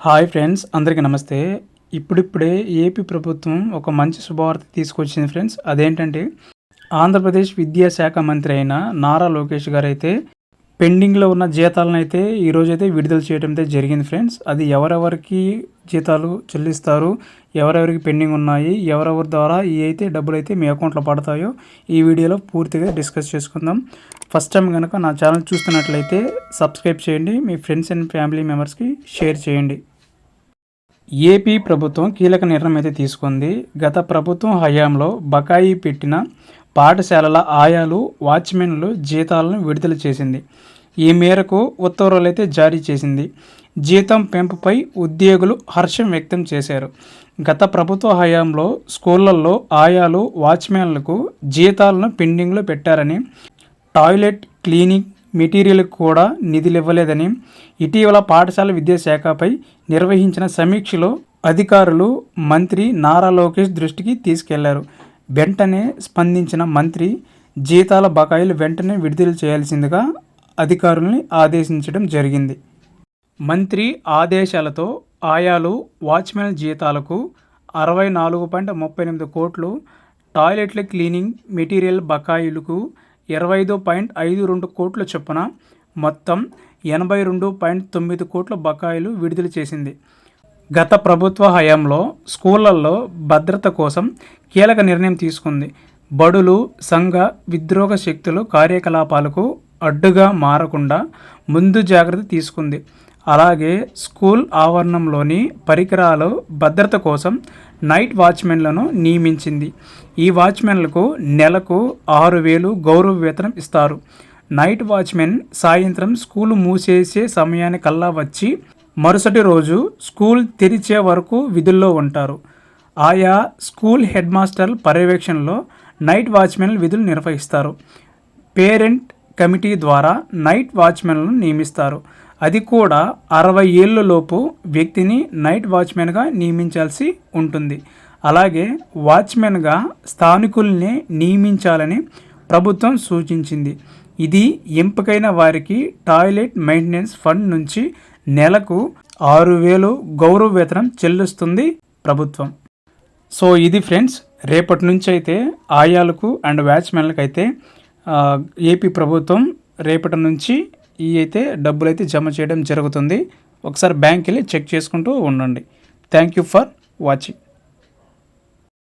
Hi friends అందరికీ నమస్తే. ఇప్పుడిప్పుడే ఏపీ ప్రభుత్వం ఒక మంచి శుభవార్త తీసుకొచ్చింది ఫ్రెండ్స్. అదేంటంటే ఆంధ్రప్రదేశ్ విద్యాశాఖ మంత్రి అయిన నారా లోకేష్ గారు అయితే పెండింగ్లో ఉన్న జీతాలను అయితే ఈరోజు అయితే విడుదల చేయడం అయితే జరిగింది ఫ్రెండ్స్. అది ఎవరెవరికి జీతాలు చెల్లిస్తారు. ఎవరెవరికి పెండింగ్ ఉన్నాయి ఎవరెవరి ద్వారా ఈ అయితే డబ్బులు అయితే మీ అకౌంట్లో పడతాయో ఈ వీడియోలో పూర్తిగా డిస్కస్ చేసుకుందాం. ఫస్ట్ టైం కనుక నా ఛానల్ చూస్తున్నట్లయితే సబ్స్క్రైబ్ చేయండి మీ ఫ్రెండ్స్ అండ్ ఫ్యామిలీ మెంబర్స్కి షేర్ చేయండి. ఏపీ ప్రభుత్వం కీలక నిర్ణయం అయితే తీసుకుంది. గత ప్రభుత్వం హయాంలో బకాయి పెట్టిన పాఠశాలల ఆయాలు వాచ్మెన్లు జీతాలను విడుదల చేసింది. ఈ మేరకు ఉత్తర్వులు అయితే జారీ చేసింది. జీతం పెంపుపై ఉద్యోగులు హర్షం వ్యక్తం చేశారు. గత ప్రభుత్వ హయాంలో స్కూళ్ళలో ఆయాలు వాచ్మెన్లకు జీతాలను పెండింగ్లో పెట్టారని టాయిలెట్ క్లీనింగ్ మెటీరియల్కి కూడా నిధులు ఇవ్వలేదని ఇటీవల పాఠశాల విద్యాశాఖపై నిర్వహించిన సమీక్షలో అధికారులు మంత్రి నారా లోకేష్ దృష్టికి తీసుకెళ్ళారు. వెంటనే స్పందించిన మంత్రి జీతాల బకాయిలు వెంటనే విడుదల చేయాల్సిందిగా అధికారుల్ని ఆదేశించడం జరిగింది. మంత్రి ఆదేశాలతో ఆయాలు వాచ్మెన్ జీతాలకు అరవై నాలుగు పాయింట్ ముప్పై ఎనిమిది కోట్లు టాయిలెట్ల క్లీనింగ్ మెటీరియల్ బకాయిలకు ఇరవై ఐదు పాయింట్ ఐదు రెండు కోట్ల చొప్పున మొత్తం ఎనభై రెండు పాయింట్ తొమ్మిది కోట్ల బకాయిలు విడుదల చేసింది. గత ప్రభుత్వ హయాంలో స్కూళ్ళలో భద్రత కోసం కీలక నిర్ణయం తీసుకుంది. బడులు సంఘ విద్రోహ శక్తులు కార్యకలాపాలకు అడ్డుగా మారకుండా ముందు జాగ్రత్త తీసుకుంది. అలాగే స్కూల్ ఆవరణంలోని పరికరాలు భద్రత కోసం నైట్ వాచ్మెన్లను నియమించింది. ఈ వాచ్మెన్లకు నెలకు ఆరు వేలు గౌరవ వేతనం ఇస్తారు. నైట్ వాచ్మెన్ సాయంత్రం స్కూల్ మూసేసే సమయానికల్లా వచ్చి మరుసటి రోజు స్కూల్ తెరిచే వరకు విధుల్లో ఉంటారు. ఆయా స్కూల్ హెడ్ మాస్టర్ పర్యవేక్షణలో నైట్ వాచ్మెన్ విధులు నిర్వహిస్తారు. పేరెంట్ కమిటీ ద్వారా నైట్ వాచ్మెన్లను నియమిస్తారు. అది కూడా అరవై ఏళ్ళలోపు వ్యక్తిని నైట్ వాచ్మెన్గా నియమించాల్సి ఉంటుంది. అలాగే వాచ్మెన్గా స్థానికుల్ని నియమించాలని ప్రభుత్వం సూచించింది. ఇది ఎంపికైన వారికి టాయిలెట్ మెయింటెనెన్స్ ఫండ్ నుంచి నెలకు ఆరు వేలు గౌరవ వేతనం చెల్లిస్తుంది ప్రభుత్వం. సో ఇది ఫ్రెండ్స్ రేపటి నుంచి అయితే ఆయాలకు అండ్ వాచ్మెన్లకు అయితే ఏపీ ప్రభుత్వం రేపటి నుంచి ఈ అయితే డబ్బులు అయితే జమ చేయడం జరుగుతుంది. ఒకసారి బ్యాంక్ వెళ్ళి చెక్ చేసుకుంటూ ఉండండి. Thank you for watching